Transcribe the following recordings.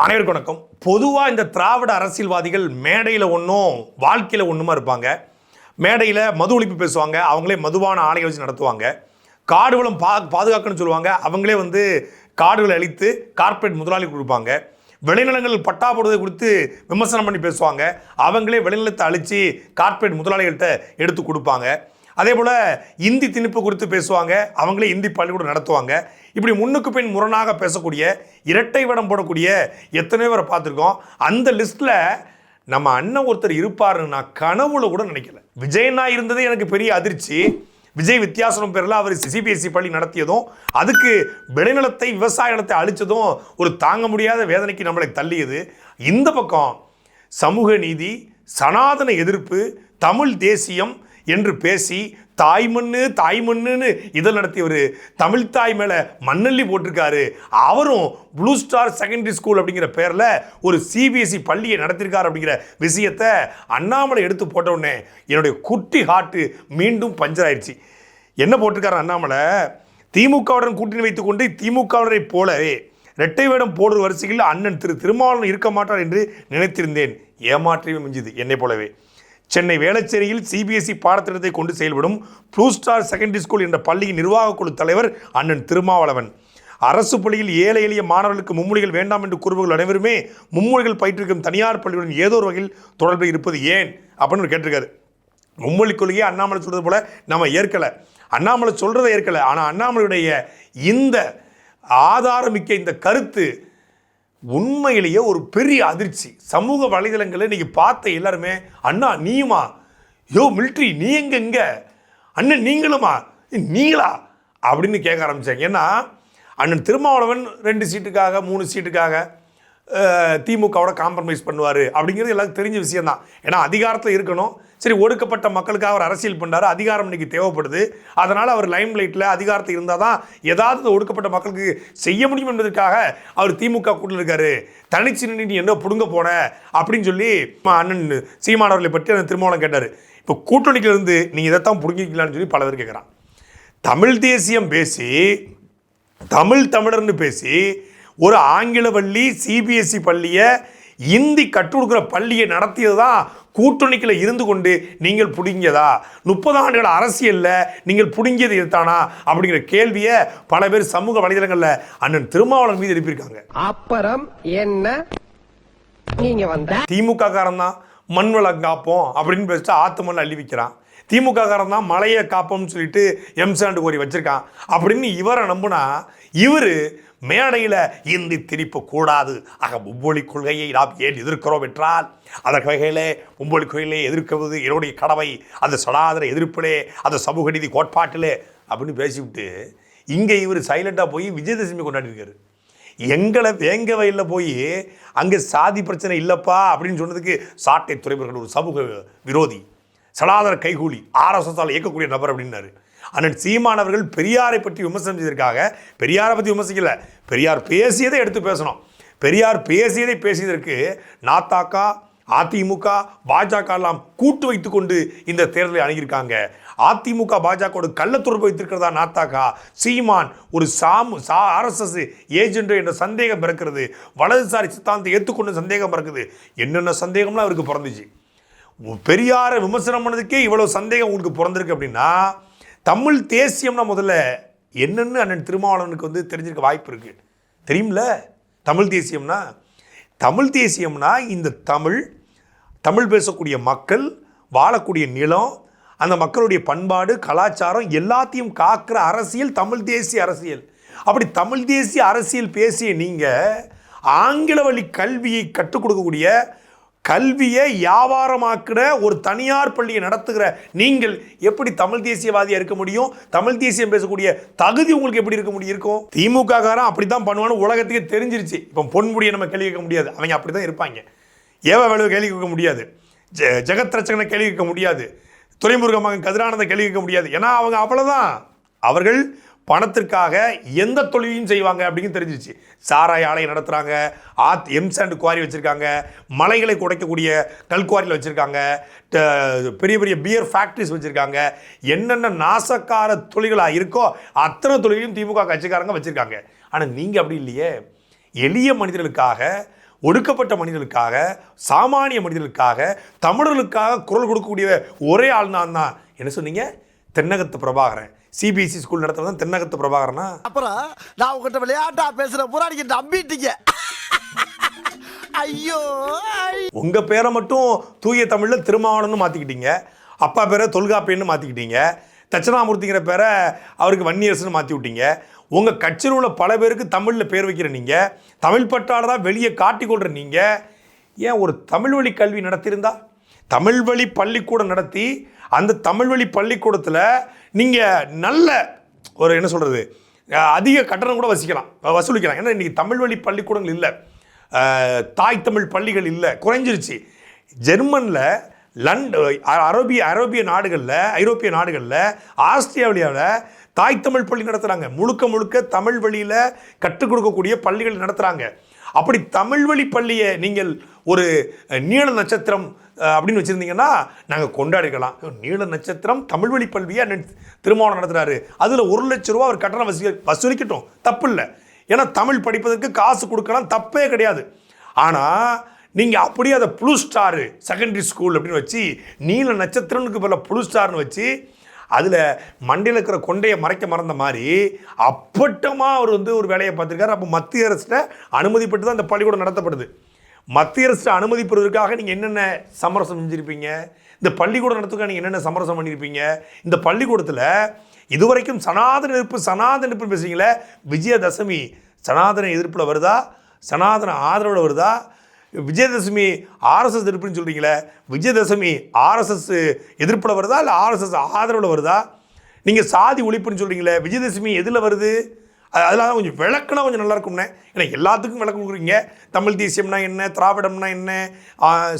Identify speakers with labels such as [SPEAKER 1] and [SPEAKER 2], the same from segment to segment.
[SPEAKER 1] அனைவருக்கும் வணக்கம். பொதுவாக இந்த திராவிட அரசியல்வாதிகள் மேடையில் ஒன்றும் வாழ்க்கையில் ஒன்றுமா இருப்பாங்க. மேடையில் மது ஒழிப்பு பேசுவாங்க. அவங்களே மதுவான ஆலைகள் வச்சு நடத்துவாங்க. காடுகளும் பா பாதுகாக்கணும்னு சொல்லுவாங்க. அவங்களே வந்து காடுகளை அழித்து கார்ப்பரேட் முதலாளி கொடுப்பாங்க. விளைநிலங்கள் பட்டா போடுறதை குறித்து விமர்சனம் பண்ணி பேசுவாங்க. அவங்களே விளைநிலத்தை அழித்து கார்ப்பரேட் முதலாளிகள்கிட்ட எடுத்து கொடுப்பாங்க. அதே போல் இந்தி திணிப்பு குறித்து பேசுவாங்க அவங்களே இந்தி பள்ளிக்கூடம் நடத்துவாங்க. இப்படி முன்னுக்கு பின் முரணாக பேசக்கூடிய இரட்டை வடம் போடக்கூடிய எத்தனையோ பேரை பார்த்துருக்கோம். அந்த லிஸ்ட்டில் நம்ம அண்ணன் ஒருத்தர் இருப்பாருன்னு நான் கனவுல கூட நினைக்கல. விஜயனா இருந்ததே எனக்கு பெரிய அதிர்ச்சி. விஜய் வித்தியாசனம் பேரில் அவர் சிபிஎஸ்சி பள்ளி நடத்தியதும் அதுக்கு விளைநிலத்தை விவசாய நிலத்தை அழிச்சதும் ஒரு தாங்க முடியாத வேதனைக்கு நம்மளை தள்ளியது. இந்த பக்கம் சமூக நீதி சனாதன எதிர்ப்பு தமிழ் தேசியம் என்று பேசி தாய்மண்ணு தாய்மண்ணுன்னு இதை நடத்தியவர் தமிழ் தாய் மேலே மண்ணள்ளி போட்டிருக்காரு. அவரும் ப்ளூ ஸ்டார் செகண்டரி ஸ்கூல் அப்படிங்கிற பேரில் ஒரு சிபிஎஸ்சி பள்ளியை நடத்தியிருக்கார் அப்படிங்கிற விஷயத்தை அண்ணாமலை எடுத்து போட்ட உடனே என்னுடைய குட்டி ஹார்ட்டு மீண்டும் பஞ்சர் ஆயிடுச்சு. என்ன போட்டிருக்காரு அண்ணாமலை? திமுகவுடன் கூட்டணி வைத்துக்கொண்டு திமுகவினரை போலவே இரட்டை வேடம் போடுற வரிசையில் அண்ணன் திரு திருமாவளவன் இருக்க மாட்டார் என்று நினைத்திருந்தேன். ஏமாற்றவே மிஞ்சுது என்னை போலவே. சென்னை வேளச்சேரியில் சிபிஎஸ்இ பாடத்திட்டத்தை கொண்டு செயல்படும் ப்ளூ ஸ்டார் செகண்டரி ஸ்கூல் என்ற பள்ளியின் நிர்வாகக் குழு தலைவர் அண்ணன் திருமாவளவன். அரசு பள்ளியில் ஏழை எளிய மாணவர்களுக்கு மும்மொழிகள் வேண்டாம் என்று கூறுபவர்கள் அனைவருமே மும்மொழிகள் பயிற்றுவிக்கும் தனியார் பள்ளியுடன் ஏதோ ஒரு வகையில் தொடர்பில் இருப்பது ஏன்? அப்படின்னு கேட்டிருக்காரு. மும்மொழி கொள்கையை அண்ணாமலை சொல்றது போல நம்ம ஏற்கலை. அண்ணாமலை சொல்றதை ஏற்கலை. ஆனால் அண்ணாமலையுடைய இந்த ஆதாரமிக்க இந்த கருத்து உண்மையிலேயே ஒரு பெரிய அதிர்ச்சி. சமூக வலைதளங்களில் இன்றைக்கி பார்த்த எல்லாருமே அண்ணா நீயுமா? யோ மில்ட்ரி நீ எங்கே எங்கே அண்ணன் நீங்களுமா? நீங்களா? அப்படின்னு கேட்க ஆரம்பித்தாங்க ஏன்னா அண்ணன் திருமாவளவன் ரெண்டு சீட்டுக்காக மூணு சீட்டுக்காக திமுகவோட காம்ப்ரமைஸ் பண்ணுவார் அப்படிங்கிறது எல்லாருக்கும் தெரிஞ்ச விஷயம்தான். ஏன்னா அதிகாரத்தில் இருக்கணும். சரி ஒடுக்கப்பட்ட மக்களுக்காக அவர் அரசியல் பண்ணாரு அதிகாரம் இன்னைக்கு தேவைப்படுது. அதனால் அவர் லைம் லைட்டில் அதிகாரத்தில் இருந்தால் தான் ஏதாவது ஒடுக்கப்பட்ட மக்களுக்கு செய்ய முடியும் என்பதற்காக அவர் திமுக கூட்டில் இருக்கார். தனிச்சு நின்று நீ என்ன பிடுங்க போன? அப்படின்னு சொல்லி அண்ணன் சீமானவர்களை பற்றி அந்த திருமணம் கேட்டார். இப்போ கூட்டணிக்கிலிருந்து நீங்கள் இதைத்தான் பிடுங்கிக்கலான்னு சொல்லி பல பேர் கேட்குறான் தமிழ் தேசியம் பேசி தமிழ் தமிழர்னு பேசி ஒரு ஆங்கில பள்ளி சிபிஎஸ்சி பள்ளியை இந்தி கற்றுக் கொடுக்குற பள்ளியை நடத்தியது தான் கூட்டணிக்குள்ள இருந்து கொண்டு நீங்கள் புடுங்கியதா? முப்பது ஆண்டுகள் அரசியலில் நீங்கள் புடுங்கியது இதுதானா? அப்படிங்கிற கேள்வியை பல பேர் சமூக வலைதளங்களில் அண்ணன் திருமாவளவன் மீது எழுப்பியிருக்காங்க.
[SPEAKER 2] அப்புறம் என்ன? நீங்க வந்த
[SPEAKER 1] திமுக காரன் தான் மண் வளம் காப்போம் அப்படின்னு பேசிட்டு ஆத்து மண் அள்ளி விற்கிறான் திமுக காரன் தான் மலையை காப்போம்னு சொல்லிட்டு எம்சாண்டு கோரி வச்சிருக்கான். அப்படின்னு இவரை நம்புனா இவர் மேடையில் இந்தி திரிப்பு கூடாது. ஆக மும்மொழி கொள்கையை நாம் ஏன் எதிர்க்கிறோம் என்றால் அதற்கு வகையிலே மும்மொழி கொள்கையிலே எதிர்க்கிறது என்னுடைய கடமை. அந்த சனாதன எதிர்ப்பிலே அந்த சமூக நீதி கோட்பாட்டிலே அப்படின்னு பேசிவிட்டு இங்கே இவர் சைலண்டாக போய் விஜயதசமி கொண்டாடிருக்காரு எங்களை வேங்க வயலில் போய் அங்கே சாதி பிரச்சனை இல்லைப்பா அப்படின்னு சொன்னதுக்கு சாட்டை துறைவர்கள் ஒரு சமூக விரோதி. சனாதன கைகூலி ஆர்எஸ்எஸ்ஸால் இயக்கக்கூடிய நபர் அப்படின்னாரு. அண்ணன் சீமானவர்கள் பெரியாரை பற்றி விமர்சனம் செய்ததற்காக பெரியாரை பற்றி விமர்சிக்கல. பெரியார் பேசியதை எடுத்து பேசணும். பெரியார் பேசியதை பேசியதற்கு நாத்தாக்கா அதிமுக பாஜக எல்லாம் கூட்டு வைத்துக்கொண்டு இந்த தேர்தலை அணுகியிருக்காங்க. அதிமுக பாஜகவோட கள்ளத்தொடர்பு வைத்திருக்கிறதா நாத்தாக்கா? சீமான் ஒரு சாமு சா ஆர்எஸ்எஸ் ஏஜென்ட் என்ற சந்தேகம் பிறக்கிறது. வலதுசாரி சித்தாந்தத்தை ஏற்றுக்கொண்டு சந்தேகம் பிறக்குது. என்னென்ன சந்தேகம்லாம் அவருக்கு பிறந்துச்சு? பெரியாரை விமர்சனம் பண்ணதுக்கே இவ்வளோ சந்தேகம் உங்களுக்கு பிறந்திருக்கு அப்படின்னா தமிழ் தேசியம்னா முதல்ல என்னென்னு அண்ணன் திருமாவளவனுக்கு வந்து தெரிஞ்சிருக்க வாய்ப்பு இருக்குது தெரியும்ல? தமிழ் தேசியம்னா? தமிழ் தேசியம்னா இந்த தமிழ் தமிழ் பேசக்கூடிய மக்கள் வாழக்கூடிய நிலம் அந்த மக்களுடைய பண்பாடு கலாச்சாரம் எல்லாத்தையும் காக்கிற அரசியல் தமிழ் தேசிய அரசியல். அப்படி தமிழ் தேசிய அரசியல் பேசிய நீங்கள் ஆங்கில வழி கல்வியை கற்றுக் கொடுக்கக்கூடிய கல்வியை வியாபாரமாக்கிற ஒரு தனியார் பள்ளியை நடத்துகிற நீங்கள் எப்படி தமிழ் தேசியவாதியாக இருக்க முடியும்? தமிழ் தேசியம் பேசக்கூடிய தகுதி உங்களுக்கு எப்படி இருக்க முடியும்? இருக்கும். திமுக காரன் அப்படி தான் பண்ணுவான்னு உலகத்துக்கே தெரிஞ்சிருச்சு. இப்போ பொன்முடியை நம்ம கேள்வி கேட்க முடியாது. அவங்க அப்படி தான் இருப்பாங்க. ஏவ வேலை கேள்வி கேட்க முடியாது. ஜ ஜெகத் ரச்சகனை கேள்வி கேட்க முடியாது. துறைமுருக மகன் கதிரானந்த கேள்வி கேட்க முடியாது. ஏன்னா அவங்க அவ்வளோதான் அவர்கள் பணத்திற்காக எந்த தொழிலையும் செய்வாங்க அப்படின்னு தெரிஞ்சிச்சு சாராய ஆலையை நடத்துகிறாங்க ஆத் எம்சாண்ட் குவாரி வச்சுருக்காங்க மலைகளை குடைக்கக்கூடிய கல்குவாரியில் வச்சுருக்காங்க பெரிய பெரிய பியர் ஃபேக்ட்ரிஸ் வச்சுருக்காங்க. என்னென்ன நாசக்கார தொழில்களாக இருக்கோ அத்தனை தொழிலையும் திமுக கட்சிக்காரங்க வச்சுருக்காங்க. ஆனால் நீங்கள் அப்படி இல்லையே. எளிய மனிதர்களுக்காக ஒடுக்கப்பட்ட மனிதர்களுக்காக சாமானிய மனிதர்களுக்காக தமிழர்களுக்காக குரல் கொடுக்கக்கூடிய ஒரே ஆள் நான் தான். என்ன சொன்னீங்க? தென்னகத்து பிரபாகரன். சிபிஎஸ்சி ஸ்கூல் நடத்துறது தென்னகத்து பிரபாகரனா?
[SPEAKER 3] அப்புறம் நான் உங்ககிட்ட விளையாட்டா பேசுற பூரா நீங்க நம்பிட்டீங்க ஐயோ ஐ-
[SPEAKER 1] உங்க பேரை மட்டும் தூய தமிழ்ல திருமாவளவன் மாத்திக்கிட்டீங்க. அப்பா பேரை தொல்காப்பியன்னு மாத்திக்கிட்டீங்க. தட்சணாமூர்த்திங்கிற பேரை அவருக்கு வன்னியரசுன்னு மாற்றி விட்டீங்க உங்கள் கட்சியில் உள்ள பல பேருக்கு தமிழில் பேர் வைக்கிற நீங்கள் தமிழ் பற்றாளராக வெளியே காட்டிக்கொள்கிற நீங்கள் ஏன் ஒரு தமிழ் வழி கல்வி நடத்தியிருந்தா? தமிழ் வழி பள்ளிக்கூடம் நடத்தி அந்த தமிழ் வழி பள்ளிக்கூடத்தில் நீங்கள் நல்ல ஒரு என்ன சொல்கிறது அதிக கட்டணம் கூட வசிக்கலாம் வசூலிக்கலாம். ஏன்னா இன்றைக்கி தமிழ் வழி பள்ளிக்கூடங்கள் இல்லை தாய் தமிழ் பள்ளிகள் இல்லை குறைஞ்சிருச்சு. ஜெர்மனில் லண்ட் அரோபிய அரேபிய நாடுகளில் ஐரோப்பிய நாடுகளில் ஆஸ்திரேலியாவில் தாய் தமிழ் பள்ளி நடத்துகிறாங்க முழுக்க முழுக்க தமிழ் வழியில் கற்றுக் கொடுக்கக்கூடிய பள்ளிகள் நடத்துகிறாங்க அப்படி தமிழ் வழி பள்ளியை நீங்கள் ஒரு நீள நட்சத்திரம் அப்படின்னு வச்சுருந்தீங்கன்னா நாங்கள் கொண்டாடிக்கலாம் நீல நட்சத்திரம் தமிழ் வழி பள்ளியை அண்ணன் திருமணம் நடத்துகிறாரு அதில் ஒரு லட்ச ரூபா அவர் கட்டணம் வசூலி வசூலிக்கட்டும். தப்பு இல்லை ஏன்னா தமிழ் படிப்பதற்கு காசு கொடுக்கலாம் தப்பே கிடையாது. ஆனால் நீங்கள் அப்படியே அதை புளு ஸ்டாரு செகண்டரி ஸ்கூல் அப்படின்னு வச்சு நீல நட்சத்திரம்னுக்கு பல புளு ஸ்டார்னு வச்சு அதில் மண்டையில் இருக்கிற கொண்டையை மறைக்க மறந்த மாதிரி அப்பட்டமாக அவர் வந்து ஒரு வேலையை பார்த்துருக்காரு. அப்போ மத்திய அரசில் அனுமதிப்பட்டு தான் இந்த பள்ளிக்கூடம் நடத்தப்படுது. மத்திய அரசு அனுமதி பெறுவதற்காக நீங்கள் என்னென்ன சமரசம் செஞ்சுருப்பீங்க? இந்த பள்ளிக்கூடம் நடத்துக்காக நீங்கள் என்னென்ன சமரசம் பண்ணியிருப்பீங்க இந்த பள்ளிக்கூடத்தில் இதுவரைக்கும் சனாதன எதிர்ப்பு சனாதன எதிர்ப்பு பேசுகிறீங்களே விஜயதசமி சனாதன எதிர்ப்பில் வருதா? சனாதன ஆதரவில் வருதா? விஜயதசமி ஆர்எஸ்எஸ் எதிர்ப்புன்னு சொல்கிறீங்களே விஜயதசமி ஆர்எஸ்எஸ் எதிர்ப்பில் வருதா? இல்லை ஆர்எஸ்எஸ் ஆதரவில் வருதா? நீங்கள் சாதி ஒழிப்புன்னு சொல்கிறீங்களே விஜயதசமி எதில் வருது? அதெல்லாம் கொஞ்சம் விளக்குனா கொஞ்சம் நல்லா இருக்கும்னே ஏன்னா எல்லாத்துக்கும் விளக்கம் கொடுக்குறீங்க. தமிழ் தேசியம்னா என்ன திராவிடம்னா என்ன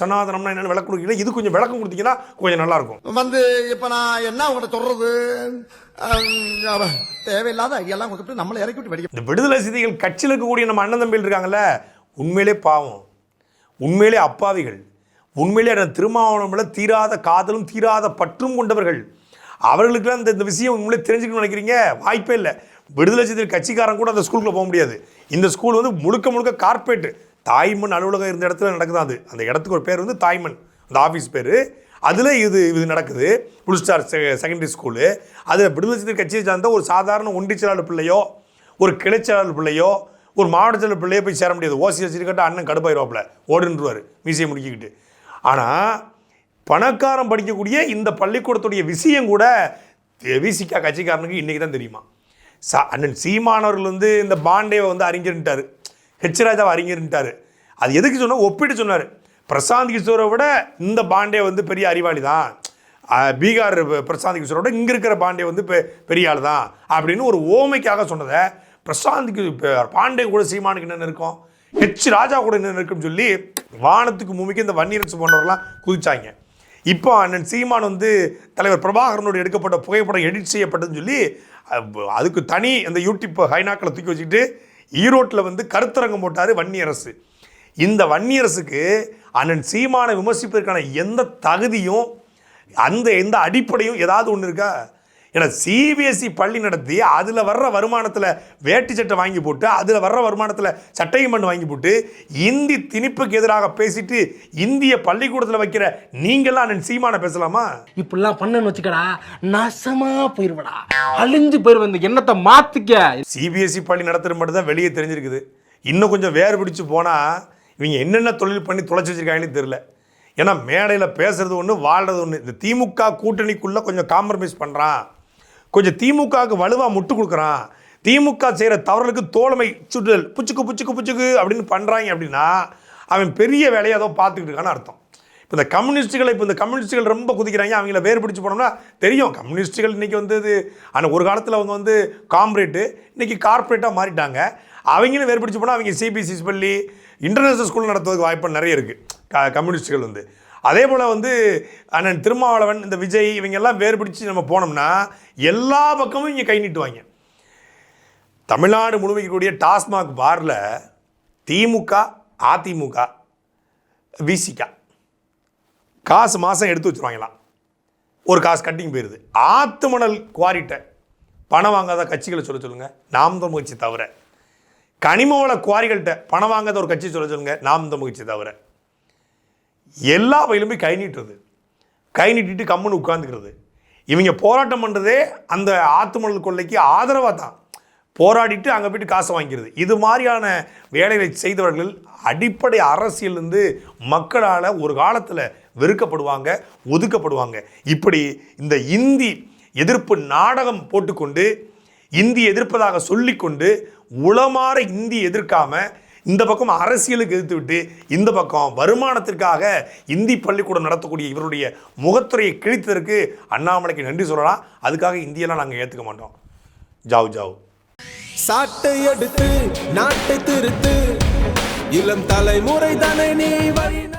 [SPEAKER 1] சனாதனம்னா என்னன்னு விளக்கம் கொடுக்குறீங்க. இது கொஞ்சம் விளக்கம் கொடுத்தீங்கன்னா கொஞ்சம் நல்லாயிருக்கும்.
[SPEAKER 3] வந்து இப்ப நான் என்ன அம், அவ, தேவையில்லாத ஐடியாலாம் கொடுத்துட்டு நம்மளை இறக்கி விட்டு வெடிக்க
[SPEAKER 1] இந்த விடுதலை சிதைகள் கட்சியில் இருக்கக்கூடிய நம்ம அண்ணன் தம்பிகள் இருக்காங்கல்ல உண்மையிலே பாவம். உண்மையிலே அப்பாவிகள். உண்மையிலே அந்த திருமாவளவன்ல தீராத காதலும் தீராத பற்றும் கொண்டவர்கள். அவர்களுக்கெல்லாம் இந்த இந்த விஷயம் உண்மையிலே தெரிஞ்சுக்கணும்னு நினைக்கிறீங்க? வாய்ப்பே இல்லை. விடுதலை சிதைகள் கட்சிக்காரன் கூட அந்த ஸ்கூலுக்குள்ள போக முடியாது. இந்த ஸ்கூல் வந்து முழுக்க முழுக்க கார்ப்பரேட் தாய்மண் அலுவலகம் இருந்த இடத்துல நடக்குது அது. அந்த இடத்துக்கு ஒரு பேர் வந்து தாய்மண் அந்த ஆஃபீஸ் பேர். அதில் இது இது நடக்குது. புல் ஸ்டார் செகண்டரி ஸ்கூலு அதில் விடுதலை சிறுத்தைகள் கட்சியை சார்ந்த ஒரு சாதாரண ஒன்றிச்சலாளர் பிள்ளையோ ஒரு கிளைச்சலாளர் பிள்ளையோ ஒரு மாவட்ட செயலர் பிள்ளையோ போய் சேர முடியாது. ஓசி வச்சுருக்கட்டும் அண்ணன் கடுப்பாயிருவாப்பில். ஓடுன்றுவார். மீசையை முடிக்கிக்கிட்டு. ஆனால் பணக்காரன் படிக்கக்கூடிய இந்த பள்ளிக்கூடத்துடைய விஷயம் கூட விசிகா கட்சிக்காரனுக்கு இன்றைக்கி தான் தெரியுமா? சா அண்ணன் சீமானவர்கள் வந்து இந்த பாண்டேவை வந்து அறிஞர்ன்ட்டார். ஹெச் ராஜாவை அறிஞர்ன்ட்டார். அது எதுக்கு சொன்னால் ஒப்பிட்டு சொன்னார். பிரசாந்த் கிஷோரை விட இந்த பாண்டே வந்து பெரிய அறிவாளி தான் பீகார் பிரசாந்த் கிஷோரோட இங்கே இருக்கிற பாண்டே வந்து பெ பெரிய ஆள் தான் அப்படின்னு ஒரு ஓமைக்காக சொன்னதை பிரசாந்த் பாண்டே கூட சீமானுக்கு என்னென்ன இருக்கும் ஹெச் ராஜா கூட என்னென்ன இருக்குன்னு சொல்லி வானத்துக்கு பூமிக்கு இந்த வன்னியரசு போன்றவர்கள்லாம் குதிச்சாங்க. இப்போ அண்ணன் சீமான் வந்து தலைவர் பிரபாகரனோடு எடுக்கப்பட்ட புகைப்படம் எடிட் செய்யப்பட்டதுன்னு சொல்லி அதுக்கு தனி அந்த யூடியூப் ஹைனாக்களை தூக்கி வச்சுக்கிட்டு ஈரோட்டில் வந்து கருத்தரங்கம் போட்டார் வன்னியரசு. இந்த வன்னியரசுக்கு அண்ணன் சீமானை விமர்சிப்பதற்கான எந்த தகுதியும் அந்த எந்த அடிப்படையும் ஏதாவது ஒன்று இருக்கா? ஏன்னா சிபிஎஸ்சி பள்ளி நடத்தி அதில் வர்ற வருமானத்தில் வேட்டி சட்டை வாங்கி போட்டு அதில் வர்ற வருமானத்தில் சட்டை மண் வாங்கி போட்டு இந்தி திணிப்புக்கு எதிராக பேசிட்டு இந்திய பள்ளிக்கூடத்தில் வைக்கிற நீங்களாம் அண்ணன் சீமானை பேசலாமா?
[SPEAKER 4] இப்படிலாம் பண்ணன்னு வச்சுக்கடா நாசமா போயிருவடா. அழிஞ்சு போயிருவ இந்த எண்ணத்தை மாத்திக்க.
[SPEAKER 1] சிபிஎஸ்சி பள்ளி நடத்துகிற மட்டும் தான் வெளியே தெரிஞ்சிருக்குது. இன்னும் கொஞ்சம் வேறு பிடிச்சு போனால் இவங்க என்னென்ன தொழில் பண்ணி தொலைச்சி வச்சிருக்காங்கன்னு தெரில ஏன்னா மேடையில் பேசுறது ஒன்று வாழ்றது ஒன்று இந்த திமுக கூட்டணிக்குள்ளே கொஞ்சம் காம்ப்ரமைஸ் பண்ணுறான் கொஞ்சம் திமுகவுக்கு வலுவாக முட்டு கொடுக்குறான். திமுக செய்கிற தவறுகளுக்கு தோழமை சுற்றல் புச்சுக்கு புச்சுக்கு புச்சுக்கு அப்படின்னு பண்ணுறாங்க அப்படின்னா அவன் பெரிய வேலையை ஏதோ பார்த்துக்கிட்டு இருக்கான்னு அர்த்தம். இப்போ இந்த கம்யூனிஸ்ட்டுகளை இப்போ இந்த கம்யூனிஸ்ட்டுகள் ரொம்ப குதிக்கிறாங்க. அவங்கள வேறு பிடிச்சி போனோம்னா தெரியும். கம்யூனிஸ்ட்டுகள் இன்றைக்கி வந்து இது ஆனால் ஒரு காலத்தில் அவங்க வந்து காம்ரேட்டு இன்றைக்கி கார்ப்பரேட்டாக மாறிட்டாங்க. அவங்களும் வேறு பிடிச்சி போனால் அவங்க சிபிஎஸ்சி பள்ளி இன்டர்நேஷனல் ஸ்கூல் நடத்துறதுக்கு வாய்ப்பு நிறைய இருக்குது க கம்யூனிஸ்ட்டுகள் வந்து. அதே போல் வந்து அண்ணன் திருமாவளவன் இந்த விஜய் இவங்கெல்லாம் வேறு பிடிச்சி நம்ம போனோம்னா எல்லா பக்கமும் இங்கே கை நீட்டுவாங்க. தமிழ்நாடு முழுமைக்கக்கூடிய டாஸ்மாக் பாரில் திமுக அதிமுக விசிகா காசு மாதம் எடுத்து வச்சுருவாங்களாம். ஒரு காசு கட்டிங் போயிடுது ஆத்து மணல் குவாரிட்ட பணம் வாங்காத கட்சிகளை சொல்ல சொல்லுங்கள் நாம் தமிழ் கட்சி தவிர. கனிம வள குவாரிகள்கிட்ட பணம் வாங்காத ஒரு கட்சி சொல்ல சொல்லுங்கள் நாம் தமிழ் கட்சி தவிர. எல்லா வயலுமே கை நீட்டுறது. கை நீட்டிட்டு கம்முன்னு உட்காந்துக்கிறது இவங்க போராட்டம் பண்ணுறதே அந்த ஆத்துமணல் கொள்ளைக்கு ஆதரவாக தான். போராடிட்டு அங்கே போயிட்டு காசை வாங்கிக்கிறது. இது மாதிரியான வேலைகளை செய்தவர்கள் அடிப்படை அரசியலிருந்து மக்களால் ஒரு காலத்தில் வெறுக்கப்படுவாங்க ஒதுக்கப்படுவாங்க. இப்படி இந்த இந்தி எதிர்ப்பு நாடகம் போட்டுக்கொண்டு இந்தி எதிர்ப்பதாக சொல்லிக்கொண்டு உளமாற இந்தி எதிர்க்காமல் இந்த பக்கம் அரசியலுக்கு எதிர்த்து விட்டு இந்த பக்கம் வருமானத்திற்காக இந்தி பள்ளிக்கூடம் நடத்தக்கூடிய இவருடைய முகத்துறையை கிழித்ததற்கு அண்ணாமலைக்கு நன்றி சொல்லலாம். அதுக்காக இந்தியெல்லாம் நாங்கள் ஏற்றுக்க மாட்டோம். ஜாவ் ஜாவ்.
[SPEAKER 5] சாட்டை எடுத்து நாட்டை திருத்து. இளம் தலைமுறை தானே நீ வழி